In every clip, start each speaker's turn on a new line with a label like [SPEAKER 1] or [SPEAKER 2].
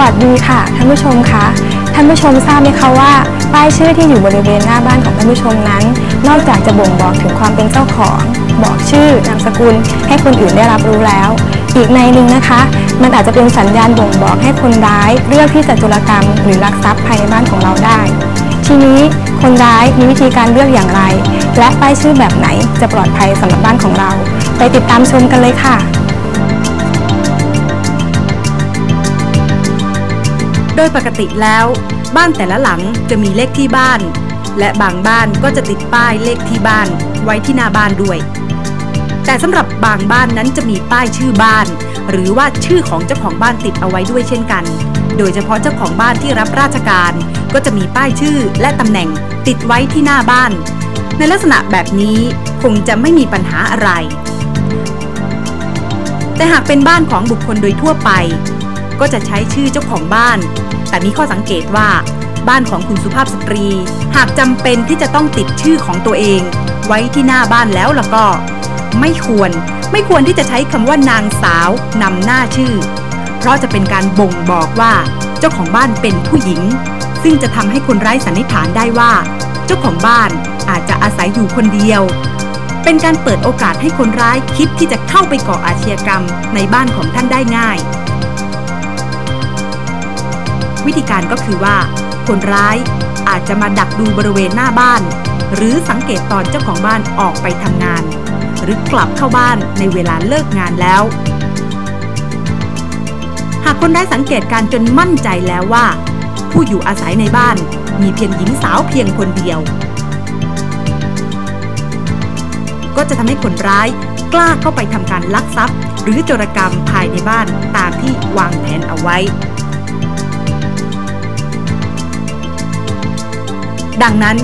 [SPEAKER 1] วัสดีค่ะท่านผู้ชมคะท่านผู้ชมทราบไหมคะว่า ป้ายชื่อที่อยู่บริเวณหน้าบ้านของท่านผู้ชมนั้น นอกจากจะบ่งบอกถึงความเป็นเจ้าของ บอกชื่อนามสกุล ให้คนอื่นได้รับรู้แล้ว อีกในหนึ่งนะคะ มันอาจจะเป็นสัญญาณบ่งบอกให้คนร้ายเลือกที่จะโจรกรรม หรือลักทรัพย์ภายในบ้านของเราได้ ทีนี้คนร้ายมีวิธีการเลือกอย่างไร และป้ายชื่อแบบไหนจะปลอดภัยสำหรับบ้านของเรา ไปติดตามชมกันเลยค่ะ
[SPEAKER 2] โดยปกติแล้ว บ้านแต่ละหลังจะมีเลขที่บ้าน และบางบ้านก็จะติดป้ายเลขที่บ้าน ไว้ที่หน้าบ้านด้วย แต่สำหรับบางบ้านนั้นจะมีป้ายชื่อบ้าน หรือว่าชื่อของเจ้าของบ้านติดเอาไว้ด้วยเช่นกัน โดยเฉพาะเจ้าของบ้านที่รับราชการ ก็จะมีป้ายชื่อและตำแหน่งติดไว้ที่หน้าบ้าน ในลักษณะแบบนี้คงจะไม่มีปัญหาอะไร แต่หากเป็นบ้านของบุคคลโดยทั่วไป ก็จะใช้ชื่อเจ้าของบ้าน แต่มีข้อสังเกตว่า บ้านของคุณสุภาพสตรี หากจำเป็นที่จะต้องติดชื่อของตัวเอง ไว้ที่หน้าบ้านแล้วล่ะก็ ไม่ควรไม่ควรที่จะใช้คำว่านางสาวนำหน้าชื่อ เพราะจะเป็นการบ่งบอกว่า เจ้าของบ้านเป็นผู้หญิง ซึ่งจะทำให้คนร้ายสันนิษฐานได้ว่า เจ้าของบ้านอาจจะอาศัยอยู่คนเดียวเป็นการเปิดโอกาสให้คนร้ายคิดที่จะเข้าไปก่ออาชญากรรมในบ้านของท่านได้ง่าย วิธีการก็คือว่า คนร้ายอาจจะมาดักดูบริเวณหน้าบ้าน หรือสังเกตตอนเจ้าของบ้านออกไปทำงาน หรือกลับเข้าบ้านในเวลาเลิกงานแล้ว หากคนร้ายสังเกตการจนมั่นใจแล้วว่า ผู้อยู่อาศัยในบ้านมีเพียงหญิงสาวเพียงคนเดียว ก็จะทำให้คนร้ายกล้าเข้าไปทำการลักทรัพย์ หรือโจรกรรมภายในบ้านตามที่วางแผนเอาไว้ ดังนั้น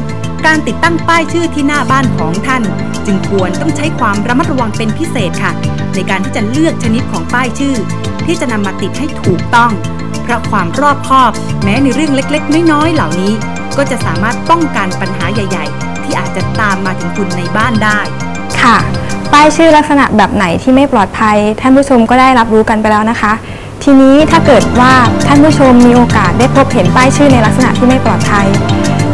[SPEAKER 2] การติดตั้งป้ายชื่อที่หน้าบ้านของท่าน จึงควรต้องใช้ความระมัดระวังเป็นพิเศษค่ะ ในการที่จะเลือกชนิดของป้ายชื่อ ที่จะนำมาติดให้ถูกต้อง เพราะความรอบคอบ แม้ในเรื่องเล็กๆ น้อยๆเหล่านี้ ก็จะสามารถป้องกันปัญหาใหญ่ ๆ ที่อาจจะตามมาถึงคุณในบ้านได้
[SPEAKER 1] ค่ะ ป้ายชื่อลักษณะแบบไหนที่ไม่ปลอดภัย ท่านผู้ชมก็ได้รับรู้กันไปแล้วนะคะ ทีนี้ถ้าเกิดว่าท่านผู้ชมมีโอกาสได้พบเห็นป้ายชื่อในลักษณะที่ไม่ปลอดภัย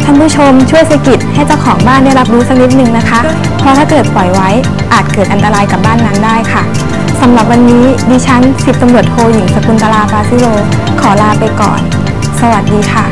[SPEAKER 1] ท่านผู้ชมช่วยสะกิดให้เจ้าของบ้านได้รับรู้สักนิดนึงนะคะ เพราะถ้าเกิดปล่อยไว้อาจเกิดอันตรายกับบ้านนั้นได้ค่ะสำหรับวันนี้ดิฉันสิบตำรวจโทหญิงสกุลตลาปาซิโล ขอลาไปก่อน สวัสดีค่ะ